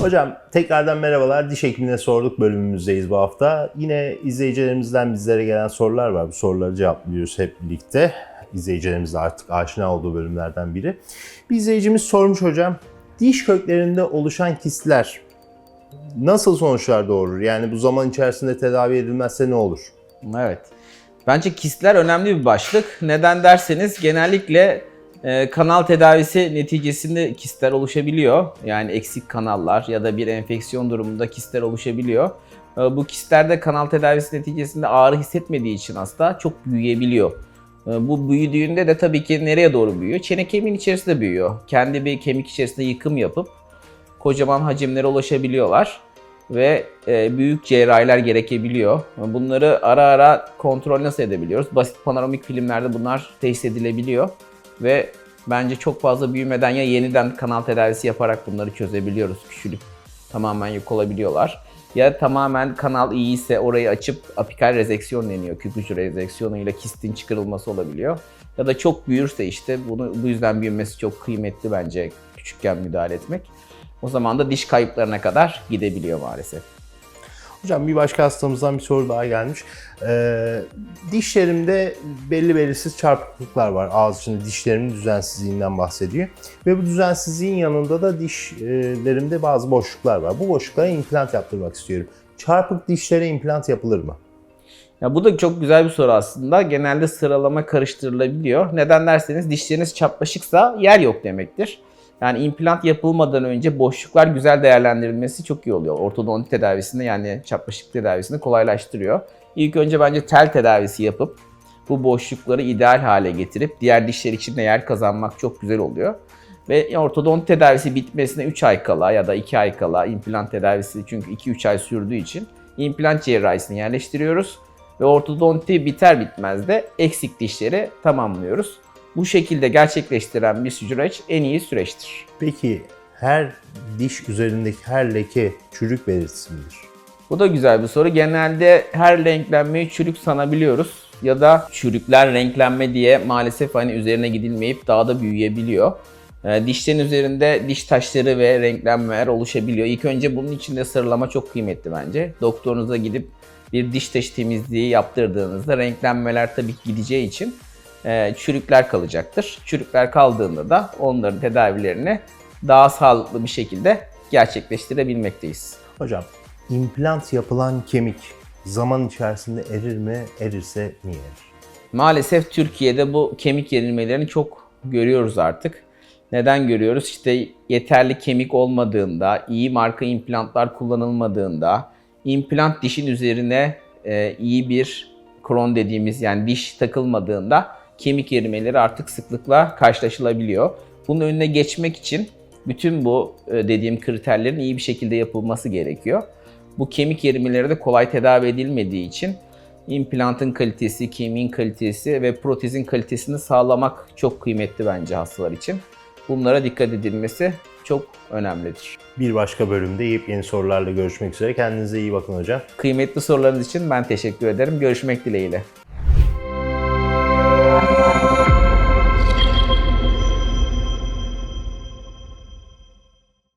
Hocam tekrardan merhabalar. Diş hekimine sorduk bölümümüzdeyiz bu hafta. Yine izleyicilerimizden bizlere gelen sorular var. Bu soruları cevaplıyoruz hep birlikte. İzleyicilerimiz artık aşina olduğu bölümlerden biri. Bir izleyicimiz sormuş hocam. Diş köklerinde oluşan kistler nasıl sonuçlar doğurur? Yani bu zaman içerisinde tedavi edilmezse ne olur? Evet. Bence kistler önemli bir başlık. Neden derseniz genellikle e, kanal tedavisi neticesinde kistler oluşabiliyor. Yani eksik kanallar ya da bir enfeksiyon durumunda kistler oluşabiliyor. E, bu kistlerde kanal tedavisi neticesinde ağrı hissetmediği için hasta çok büyüyebiliyor. E, bu büyüdüğünde de tabii ki nereye doğru büyüyor? Çene kemiğin içerisinde büyüyor. Kendi bir kemik içerisinde yıkım yapıp kocaman hacimlere ulaşabiliyorlar ve e, büyük cerrahiler gerekebiliyor. Bunları ara ara kontrol nasıl edebiliyoruz? Basit panoramik filmlerde bunlar teşhis edilebiliyor ve bence çok fazla büyümeden ya yeniden kanal tedavisi yaparak bunları çözebiliyoruz. Küçülüp tamamen yok olabiliyorlar. Ya tamamen kanal iyi ise orayı açıp apikal rezeksiyon deniyor. Kök ucu rezeksiyonuyla kistin çıkarılması olabiliyor. Ya da çok büyürse işte bunu bu yüzden büyümesi çok kıymetli bence küçükken müdahale etmek. O zaman da diş kayıplarına kadar gidebiliyor maalesef. Hocam bir başka hastamızdan bir soru daha gelmiş. Ee, dişlerimde belli belirsiz çarpıklıklar var. Ağız içinde dişlerimin düzensizliğinden bahsediyor. Ve bu düzensizliğin yanında da dişlerimde bazı boşluklar var. Bu boşluklara implant yaptırmak istiyorum. Çarpık dişlere implant yapılır mı? Ya bu da çok güzel bir soru aslında. Genelde sıralama karıştırılabiliyor. Neden derseniz dişleriniz çapraşıksa yer yok demektir. Yani implant yapılmadan önce boşluklar güzel değerlendirilmesi çok iyi oluyor. Ortodonti tedavisinde yani çapraşık tedavisini kolaylaştırıyor. İlk önce bence tel tedavisi yapıp bu boşlukları ideal hale getirip diğer dişler için de yer kazanmak çok güzel oluyor. Ve ortodonti tedavisi bitmesine 3 ay kala ya da 2 ay kala implant tedavisi çünkü 2-3 ay sürdüğü için implant cerrahisini yerleştiriyoruz. Ve ortodonti biter bitmez de eksik dişleri tamamlıyoruz. Bu şekilde gerçekleştiren bir süreç en iyi süreçtir. Peki her diş üzerindeki her leke çürük belirtisi midir? Bu da güzel bir soru. Genelde her renklenmeyi çürük sanabiliyoruz. Ya da çürükler renklenme diye maalesef hani üzerine gidilmeyip daha da büyüyebiliyor. Ee, dişlerin üzerinde diş taşları ve renklenmeler oluşabiliyor. İlk önce bunun için de sıralama çok kıymetli bence. Doktorunuza gidip bir diş taşı temizliği yaptırdığınızda renklenmeler tabii gideceği için e, çürükler kalacaktır. Çürükler kaldığında da onların tedavilerini daha sağlıklı bir şekilde gerçekleştirebilmekteyiz. Hocam implant yapılan kemik zaman içerisinde erir mi? Erirse niye erir? Maalesef Türkiye'de bu kemik yenilmelerini çok görüyoruz artık. Neden görüyoruz? İşte yeterli kemik olmadığında, iyi marka implantlar kullanılmadığında, implant dişin üzerine e, iyi bir kron dediğimiz yani diş takılmadığında kemik erimeleri artık sıklıkla karşılaşılabiliyor. Bunun önüne geçmek için bütün bu e, dediğim kriterlerin iyi bir şekilde yapılması gerekiyor. Bu kemik erimeleri de kolay tedavi edilmediği için implantın kalitesi, kemiğin kalitesi ve protezin kalitesini sağlamak çok kıymetli bence hastalar için. Bunlara dikkat edilmesi çok önemlidir. Bir başka bölümde yepyeni sorularla görüşmek üzere. Kendinize iyi bakın hocam. Kıymetli sorularınız için ben teşekkür ederim. Görüşmek dileğiyle.